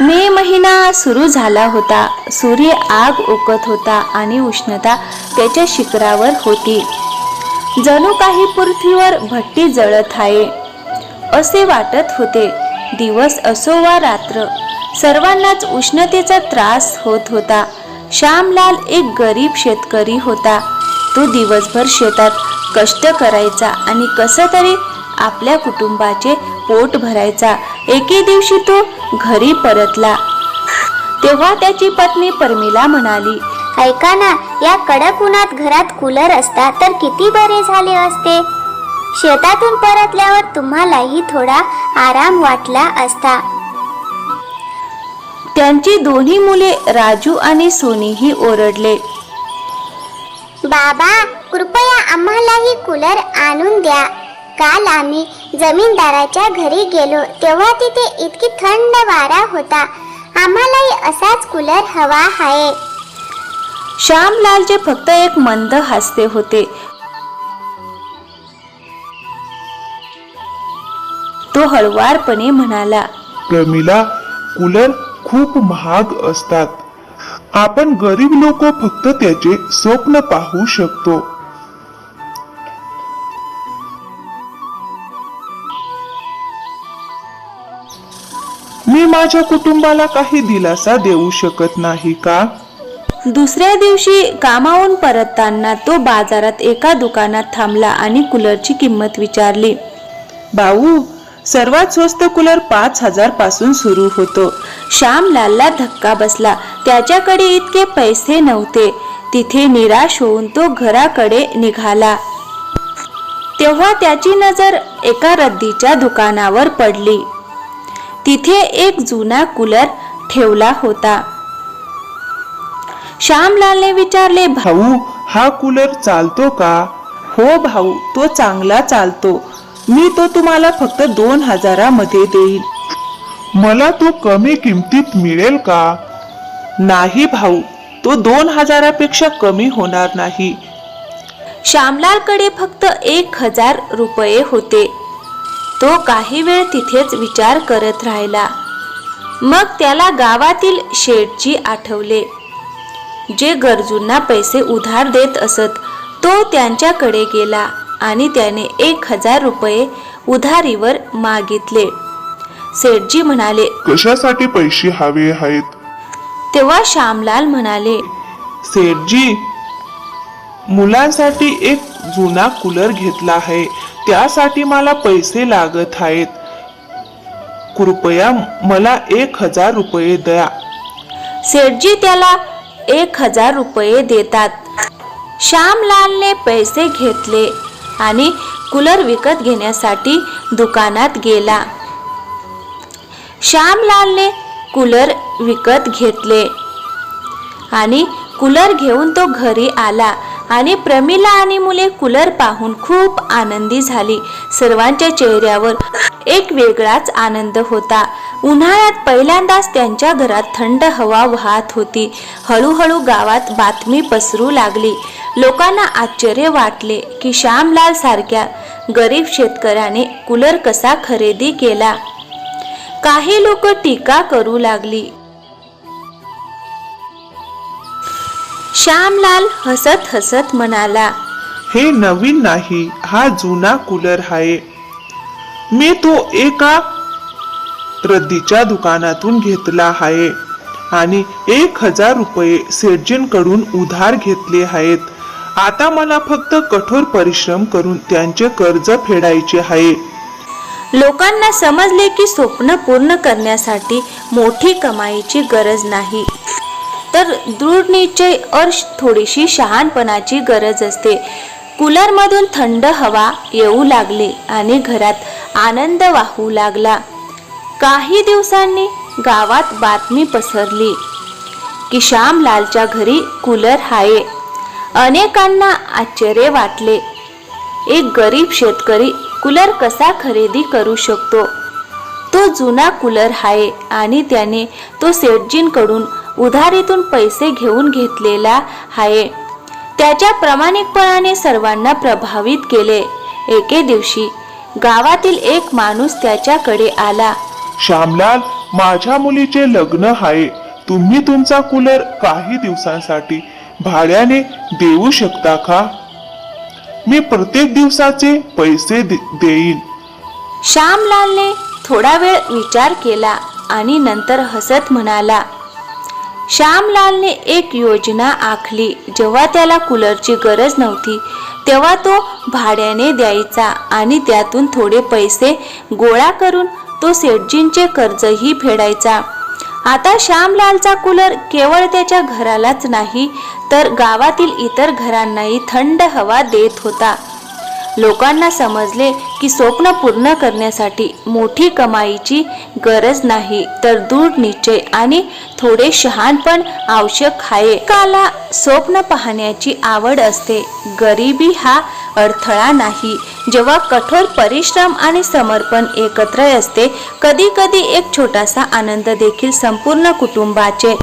मे महिना सुरू झाला होता. सूर्य आग ओकत होता आणि उष्णता त्याच्या शिखरावर होती. जणू काही पृथ्वीवर भट्टी जळत आहे असे वाटत होते. दिवस असो वा रात्र सर्वांनाच उष्णतेचा त्रास होत होता. श्यामलाल एक गरीब शेतकरी होता. तो दिवसभर शेतात कष्ट करायचा आणि कसं तरी आपल्या कुटुंबाचे पोट भरायचा. एके दिवशी तो घरी परतला. तेव्हा त्याची पत्नी परमिला म्हणाली ऐका ना या कडक उन्हात घरात कूलर असता तर किती बरे झाले असते. शेतातून परतल्यावर तुम्हालाही थोडा आराम वाटला असता. त्यांची दोन्ही मुले राजू आणि सोनीही ओरडले बाबा कृपया आम्हालाही कूलर आणून द्या. काल आम्ही जमीनदाराच्या घरी गेलो. तेव्हा तिथे इतकी थंड वारा होता. आम्हालाही असाच कूलर हवा आहे. श्यामलालचे फक्त एक मंद हास्य होते. तो हळवारपणे म्हणाला प्रमिला कूलर खूप महाग असतात. आपण गरीब लोक फक्त त्याचे स्वप्न पाहू शकतो. माझ्या कुटुंबाला काही दिलासा देऊ शकत नाही का? दुसऱ्या दिवशी कामावून परतताना तो बाजारात एका दुकानात थांबला आणि कूलरची किंमत विचारली. भाऊ सर्वात स्वस्त कूलर पाच हजारपासून सुरू होतो. श्यामलालला धक्का बसला. त्याच्याकडे इतके पैसे नव्हते. तिथे निराश होऊन तो घराकडे निघाला. तेव्हा त्याची नजर एका रद्दीच्या दुकानावर पडली. तिथे एक जुना कूलर ठेवला होता. श्यामलालने विचारले भाऊ हा कूलर चालतो का? हो भाऊ तो चांगला चालतो. मी तो तुम्हाला फक्त दोन हजारामध्ये देईल मला तो कमी किमतीत मिळेल का? नाही भाऊ तो दोन हजारापेक्षा कमी होणार नाही. श्यामलालकडे फक्त एक हजार रुपये होते. तो काही वेळ तिथेच विचार करत राहिला. मग त्याला गावातील शेठजी आठवले. जे गरजूंना पैसे उधार देत असत तो त्यांच्याकडे गेला आणि त्याने एक हजार रुपये उधारीवर मागितले. सेठजी म्हणाले कशासाठी पैसे हवे आहेत? तेव्हा श्यामलाल म्हणाले सेठजी मुलांसाठी एक जुना कूलर घेतला आहे. त्यासाठी मला पैसे लागत आहेत. कृपया मला एक हजार रुपये द्या. सेठजी त्याला एक हजार रुपये देतात. श्यामलालने पैसे घेतले आणि कूलर विकत घेण्यासाठी दुकानात गेला. श्यामलालने कूलर विकत घेतले आणि कूलर घेऊन तो घरी आला. आणि प्रमिला आणि मुले कूलर पाहून खूप आनंदी झाली. सर्वांच्या चेहऱ्यावर एक वेगळाच आनंद होता. उन्हाळ्यात पहिल्यांदाच त्यांच्या घरात थंड हवा वाहत होती. हळूहळू गावात बातमी पसरू लागली. लोकांना आश्चर्य वाटले की श्यामलाल सारख्या गरीब शेतकऱ्याने कूलर कसा खरेदी केला? काही लोक टीका करू लागली. श्यामलाल हसत हसत म्हणाला हे नवीन नाही हा जुना कूलर आहे. मी तो एका रद्दीच्या दुकानातून घेतला आहे आणि एक हजार रुपये सेठजींकडून उधार घेतले आहेत. आता मला फक्त कठोर परिश्रम करून त्यांचे कर्ज फेडायचे आहे. लोकांना समजले की स्वप्न पूर्ण करण्यासाठी मोठी कमाईची गरज नाही. तर दृढ निश्चय थोडीशी शहाणपणाची गरज असते. कूलरमधून थंड हवा येऊ लागली आणि घरात आनंद वाहू लागला. काही दिवसांनी गावात बातमी पसरली की श्यामलालच्या घरी कूलर आहे अनेकांना आश्चर्य वाटले. एक गरीब शेतकरी कूलर कसा खरेदी करू शकतो? तो जुना कूलर आहे आणि त्याने तो सेठजींकडून उधारीतून पैसे घेऊन घेतलेला आहे. त्याच्या प्रामाणिकपणाने सर्वांना प्रभावित केले. एके दिवशी गावातील एक माणूस त्याच्याकडे आला. श्यामलाल माझ्या मुलीचे लग्न आहे. तुम्ही तुमचा कूलर काही दिवसांसाठी भाड्याने देऊ शकता का? मी प्रत्येक दिवसाचे पैसे दे- देईन. श्यामलालने थोडा वेळ विचार केला आणि नंतर हसत म्हणाला श्यामलालने एक योजना आखली. जेव्हा त्याला कूलरची गरज नव्हती तेव्हा तो भाड्याने द्यायचा आणि त्यातून थोडे पैसे गोळा करून तो सेठजींचे कर्जही फेडायचा. आता श्यामलालचा कूलर केवळ त्याच्या घरालाच नाही तर गावातील इतर घरांनाही थंड हवा देत होता. लोकांना समजले की स्वप्न पूर्ण करण्यासाठी मोठी कमाईची गरज नाही तर दूर निश्चय आणि थोडे शहाणपण आवश्यक आहे. काला स्वप्न पाहण्याची आवड असते. गरिबी हा अडथळा नाही. जेव्हा कठोर परिश्रम आणि समर्पण एकत्र असते कधी कधी एक छोटासा आनंद देखील संपूर्ण कुटुंबाचे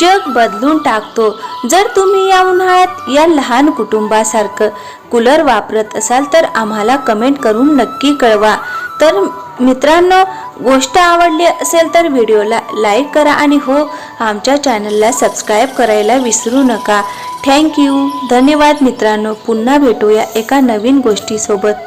जग बदलून टाकतो. जर तुम्ही या उन्हाळ्यात या लहान कुटुंबासारखं कूलर वापरत असाल तर आम्हाला कमेंट करून नक्की कळवा. तर मित्रांनो गोष्ट आवडली असेल तर व्हिडिओला लाईक करा आणि हो आमच्या चॅनलला सबस्क्राईब करायला विसरू नका. थँक्यू धन्यवाद मित्रांनो. पुन्हा भेटूया एका नवीन गोष्टीसोबत.